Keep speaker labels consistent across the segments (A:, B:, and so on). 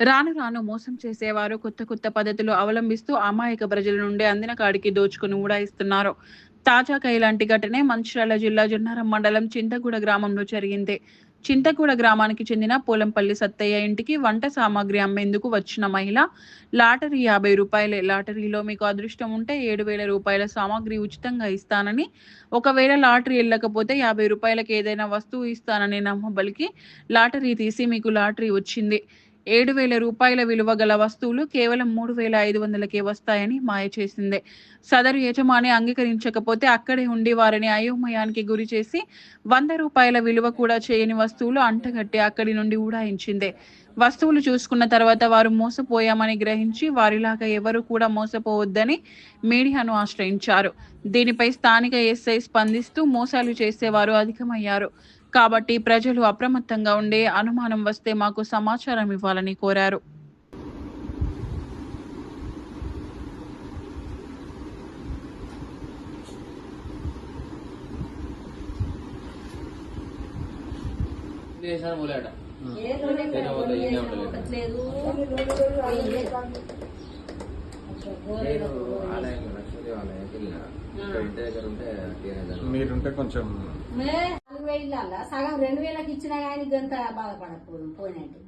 A: రాను రాను మోసం చేసేవారు కొత్త కొత్త పద్ధతులు అవలంబిస్తూ అమాయక ప్రజల నుండి అందిన కాడికి దోచుకుని ఉడాయిస్తున్నారు తాజాగా ఇలాంటి ఘటనే మంచిర్యాల జిల్లా జొన్నారం మండలం చింతగూడ గ్రామంలో జరిగింది. చింతగూడ గ్రామానికి చెందిన పోలంపల్లి సత్తయ్య ఇంటికి వంట సామాగ్రి అమ్మేందుకు వచ్చిన మహిళ లాటరీ యాభై రూపాయలే. లాటరీలో మీకు అదృష్టం ఉంటే ఏడు వేల రూపాయల సామాగ్రి ఉచితంగా ఇస్తానని ఒకవేళ లాటరీ వెళ్ళకపోతే యాభై రూపాయలకు ఏదైనా వస్తువు ఇస్తానని నమ్మబలికి లాటరీ తీసి మీకు లాటరీ వచ్చింది. ఏడు వేల రూపాయల విలువ గల వస్తువులు కేవలం మూడు వేల ఐదు వందలకే వస్తాయని మాయ చేసింది. సదరు యజమాని అంగీకరించకపోతే అక్కడే ఉండి వారిని అయోమయానికి గురి చేసి వంద రూపాయల విలువ కూడా చేయని వస్తువులు అంటగట్టి అక్కడి నుండి ఊడాయించింది. వస్తువులు చూసుకున్న తర్వాత వారు మోసపోయామని గ్రహించి వారిలాగా ఎవరు కూడా మోసపోవద్దని మీడియాను ఆశ్రయించారు. దీనిపై స్థానిక ఎస్ఐ స్పందిస్తూ మోసాలు చేసేవారు అధికమయ్యారు. కాబట్టి ప్రజలు అప్రమత్తంగా ఉండే అనుమానం వస్తే మాకు సమాచారం ఇవ్వాలని కోరారు.
B: మీరుంటే కొంచెం
C: ఇళ్ళల్లో సగం రెండు వేలకు ఇచ్చినా కానీ గంత బాధపడకపోదు పోయినట్టు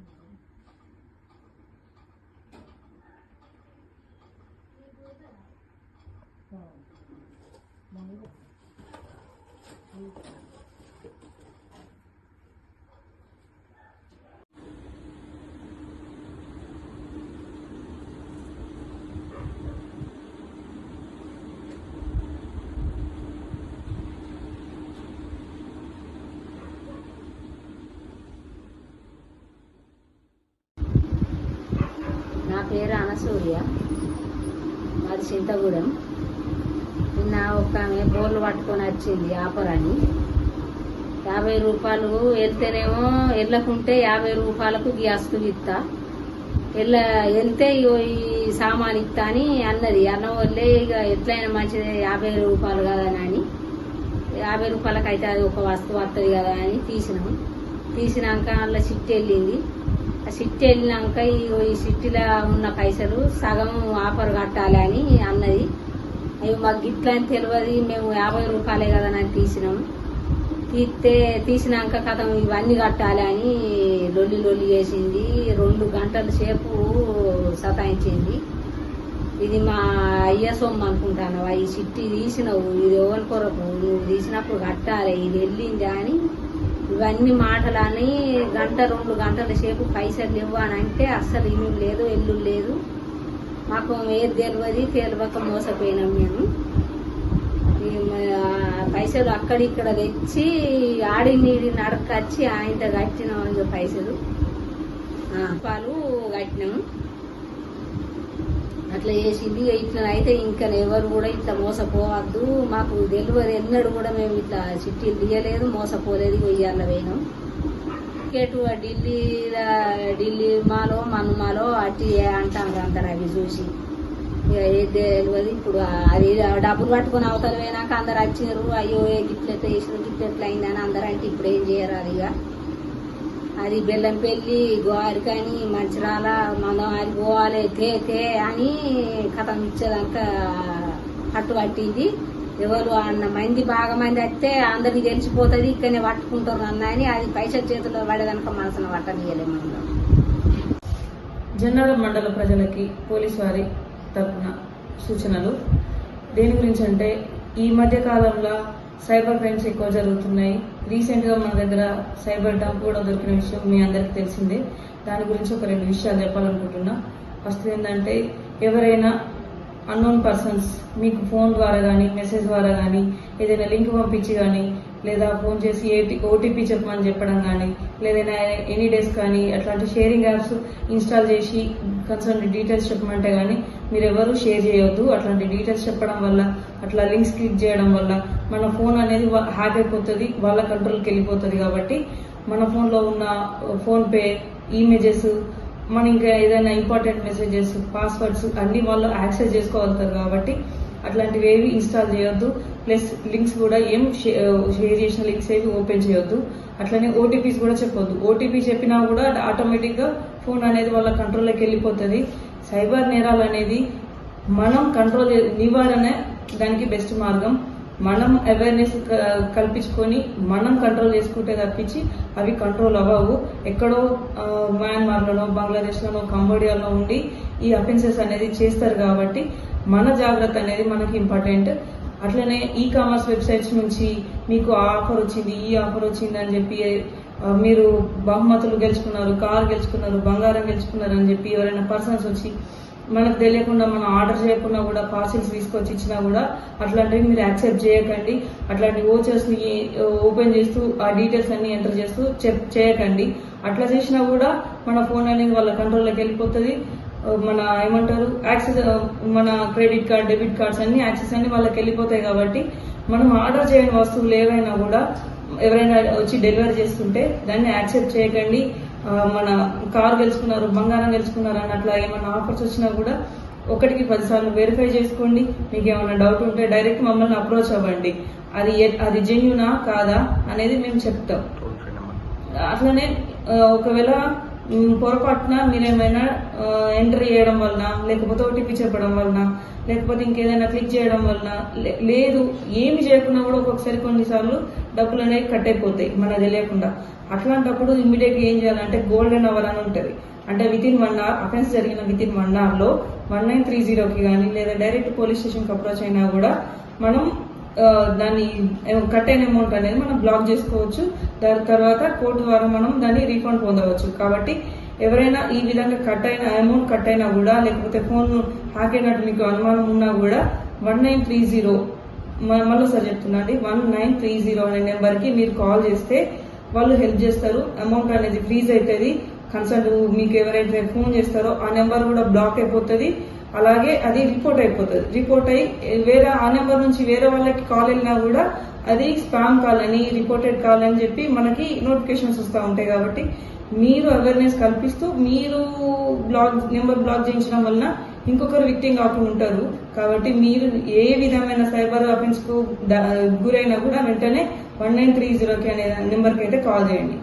C: నా పేరు అనసూర్య మాది చింతగూడెం. నిన్న ఒక ఆమె బోర్లు పట్టుకొని వచ్చింది ఆఫర్ అని యాభై రూపాయలు వెళ్తేనేమో వెళ్ళకుంటే యాభై రూపాయలకు గ్యాస్కు ఇస్తా వెళ్ళ వెళ్తే ఇగో ఈ సామాన్ ఇస్తా అని అన్నది. అన్న వల్లే ఇక ఎట్లయినా మంచిది యాభై రూపాయలు కదా అని యాభై రూపాయలకి అయితే అది ఒక వస్తువు వస్తుంది కదా అని తీసినాం. తీసినాక అందులో చిట్టి వెళ్ళింది. ఆ వెళ్ళినాక ఇగో ఈ సిట్టిలో ఉన్న పైసలు సగం ఆఫర్ కట్టాలి అని అన్నది. అవి మాకు గిట్లా అని తెలియదు మేము యాభై రూపాయలే కదా అని తీసినాం. తీస్తే తీసినాక కథం ఇవన్నీ కట్టాలి అని లొల్లి లొల్లి చేసింది. రెండు గంటల సేపు సతాయించింది. ఇది మా అయ్య సొమ్ము అనుకుంటాను ఈ చిట్టి తీసినవు ఇది ఎవరి కొరకు? నువ్వు తీసినప్పుడు కట్టాలి ఇది వెళ్ళింది అని ఇవన్నీ మాటలని గంట రెండు గంటల సేపు పైసలు ఇవ్వు అని అంటే అస్సలు ఇల్లు లేదు ఎల్లు లేదు. మాకు ఏది తెలియదు తెలియక మోసపోయినాం మేము. పైసలు అక్కడిక్కడ తెచ్చి ఆడి నీడి నడకచ్చి ఆయనతో కట్టినాం పైసలు. పాలు కట్టినాము. అట్లా చేసింది. ఇక ఇట్లా అయితే ఇంకా ఎవరు కూడా ఇట్లా మోసపోవద్దు. మాకు తెలియదు. ఎన్నడూ కూడా మేము ఇట్లా చిట్టీలు తీయలేదు మోసపోలేదు. ఇగో ఇవాళ పోయినాం. టికెట్ ఢిల్లీ ఢిల్లీ మాలో మన్మాలో అట్టి అంటారు అందరు అవి చూసి. ఇక ఏది తెలియదు. ఇప్పుడు అది డబ్బులు పట్టుకుని అవతల పోయినాక అందరు వచ్చినారు. అయ్యో గిట్లెట్లా గిట్లెట్ వేసిన గిట్లెట్లు అయిందని అందరూ అంటే ఇప్పుడు ఏం చేయరాదు ఇక. అది బెల్లం పెళ్ళి గోవారికని మంచిరాల మనం అది పోవాలి తే తే అని కథం ఇచ్చేదాకా పట్టు పట్టింది. ఎవరు అన్న మంది బాగా మంది వస్తే అందరికి తెలిసిపోతుంది ఇక్కడనే పట్టుకుంటారు అన్న అని అది పైసలు చేతిలో పడేదనక మనసున పట్టనీయలేము మనం
D: జన్నారం మండల ప్రజలకి పోలీస్ వారి తరపున సూచనలు. దేని గురించి అంటే ఈ మధ్య కాలంలో సైబర్ క్రైమ్స్ ఎక్కువ జరుగుతున్నాయి. రీసెంట్గా మన దగ్గర సైబర్ డంప్ కూడా దొరికిన విషయం మీ అందరికి తెలిసిందే. దాని గురించి ఒక రెండు విషయాలు చెప్పాలనుకుంటున్నా. ఫస్ట్ ఏంటంటే ఎవరైనా అన్నోన్ పర్సన్స్ మీకు ఫోన్ ద్వారా కానీ మెసేజ్ ద్వారా కానీ ఏదైనా లింక్ పంపించి కానీ లేదా ఫోన్ చేసి ఏటి ఓటీపీ చెప్పమని చెప్పడం కానీ లేదైనా ఎనీ డేస్ కానీ అట్లాంటి షేరింగ్ యాప్స్ ఇన్స్టాల్ చేసి కన్సర్న్ డీటెయిల్స్ చెప్పమంటే కానీ మీరు ఎవరు షేర్ చేయొద్దు. అట్లాంటి డీటెయిల్స్ చెప్పడం వల్ల అట్లా లింక్స్ క్లిక్ చేయడం వల్ల మన ఫోన్ అనేది హ్యాక్ అయిపోతుంది వాళ్ళ కంట్రోల్కి వెళ్ళిపోతుంది కాబట్టి మన ఫోన్లో ఉన్న uh, ఫోన్పే ఇమేజెస్ మన ఇంకా ఏదైనా ఇంపార్టెంట్ మెసేజెస్ పాస్వర్డ్స్ అన్ని వాళ్ళు యాక్సెస్ చేసుకోగలుగుతారు కాబట్టి అట్లాంటివి ఏవి ఇన్స్టాల్ చేయొద్దు. ప్లస్ లింక్స్ కూడా ఏం షేర్ చేసిన లింక్స్ ఏవి ఓపెన్ చేయొద్దు. అట్లనే ఓటీపీస్ కూడా చెప్పొద్దు. ఓటీపీ చెప్పినా కూడా ఆటోమేటిక్గా ఫోన్ అనేది వాళ్ళ కంట్రోల్లోకి వెళ్ళిపోతుంది. సైబర్ నేరాలు అనేది మనం కంట్రోల్ నివారణ దానికి బెస్ట్ మార్గం. మనం అవేర్నెస్ కల్పించుకొని మనం కంట్రోల్ చేసుకుంటే తప్పించి అవి కంట్రోల్ అవ్వవు. ఎక్కడో మయన్మార్లోనో బంగ్లాదేశ్లోనో కంబోడియాలో ఉండి ఈ అఫెన్సెస్ అనేది చేస్తారు కాబట్టి మన జాగ్రత్త అనేది మనకి ఇంపార్టెంట్ అట్లనే ఈ కామర్స్ వెబ్సైట్స్ నుంచి మీకు ఆ ఆఫర్ వచ్చింది ఈ ఆఫర్ వచ్చింది అని చెప్పి మీరు బహుమతులు గెలుచుకున్నారు కార్ గెలుచుకున్నారు బంగారం గెలుచుకున్నారు అని చెప్పి ఎవరైనా పర్సన్స్ వచ్చి మనకు తెలియకుండా మనం ఆర్డర్ చేయకుండా కూడా పార్సిల్స్ తీసుకొచ్చి ఇచ్చినా కూడా అట్లాంటివి మీరు యాక్సెప్ట్ చేయకండి. అట్లాంటి ఓచర్స్ని ఓపెన్ చేస్తూ ఆ డీటెయిల్స్ అన్ని ఎంటర్ చేస్తూ చెప్ చేయకండి. అట్లా చేసినా కూడా మన ఫోన్ అనేది వాళ్ళ కంట్రోల్లోకి వెళ్ళిపోతుంది. మన ఏమంటారు యాక్సెస్ మన క్రెడిట్ కార్డ్ డెబిట్ కార్డ్స్ అన్ని యాక్సెస్ అన్ని వాళ్ళకి వెళ్ళిపోతాయి కాబట్టి మనం ఆర్డర్ చేయని వస్తువులు ఏవైనా కూడా ఎవరైనా వచ్చి డెలివరీ చేస్తుంటే దాన్ని యాక్సెప్ట్ చేయకండి. మన కార్ గెలుచుకున్నారు బంగారం గెలుచుకున్నారు అని అట్లా ఏమైనా ఆఫర్స్ వచ్చినా కూడా ఒకటికి పదిసార్లు వెరిఫై చేసుకోండి. మీకు ఏమైనా డౌట్ ఉంటే డైరెక్ట్ మమ్మల్ని అప్రోచ్ అవ్వండి. అది అది జెన్యునా కాదా అనేది మేము చెప్తాం. అట్లనే ఒకవేళ పొరపాటున మీరేమైనా ఎంటర్ చేయడం వలన లేకపోతే ఓటీపీ చెప్పడం వలన లేకపోతే ఇంకేదైనా క్లిక్ చేయడం వలన లే- లేదు ఏమి చేయకుండా కూడా ఒక్కొక్కసారి కొన్నిసార్లు డబ్బులు అనేవి కట్ అయిపోతాయి. మనకు తెలియకుండా. అట్లాంటప్పుడు ఇమ్మీడియట్ ఏం చేయాలంటే గోల్డెన్ అవర్ అని ఉంటుంది. అంటే within one hour offence జరిగిన విత్ ఇన్ వన్ అవర్లో వన్ నైన్ త్రీ జీరోకి కానీ లేదా డైరెక్ట్ పోలీస్ స్టేషన్కి అప్రోచ్ అయినా కూడా మనం దాన్ని కట్ అయిన అమౌంట్ అనేది మనం బ్లాక్ చేసుకోవచ్చు. దాని తర్వాత కోర్టు ద్వారా మనం దాన్ని రీఫండ్ పొందవచ్చు. కాబట్టి ఎవరైనా ఈ విధంగా కట్ అయిన అమౌంట్ కట్ అయినా కూడా లేకపోతే ఫోన్ హ్యాక్ అయినట్టు మీకు అనుమానం ఉన్నా కూడా వన్ నైన్ త్రీ జీరో మళ్ళీసారి చెప్తున్నా అండి. వన్ నైన్ త్రీ జీరో అనే నెంబర్కి మీరు కాల్ చేస్తే వాళ్ళు హెల్ప్ చేస్తారు. అమౌంట్ అనేది ఫ్రీజ్ అవుతుంది కన్సల్ట్ మీకు ఎవరైతే ఫోన్ చేస్తారో ఆ నెంబర్ కూడా బ్లాక్ అయిపోతుంది. అలాగే అది రిపోర్ట్ అయిపోతుంది. రిపోర్ట్ అయ్యి వేరే ఆ నెంబర్ నుంచి వేరే వాళ్ళకి కాల్ వెళ్ళినా కూడా అది స్పామ్ కాల్ అని రిపోర్టెడ్ కాల్ అని చెప్పి మనకి నోటిఫికేషన్స్ వస్తూ ఉంటాయి కాబట్టి మీరు అవేర్నెస్ కల్పిస్తూ మీరు బ్లాక్ నెంబర్ బ్లాక్ చేయించడం వలన ఇంకొకరు విక్టింగ్ కాకుండా ఉంటారు. కాబట్టి మీరు ఏ విధమైన సైబర్ అఫెన్స్కు గురైనా కూడా వెంటనే వన్ నైన్ త్రీ జీరోకి అనే నెంబర్కి అయితే కాల్ చేయండి.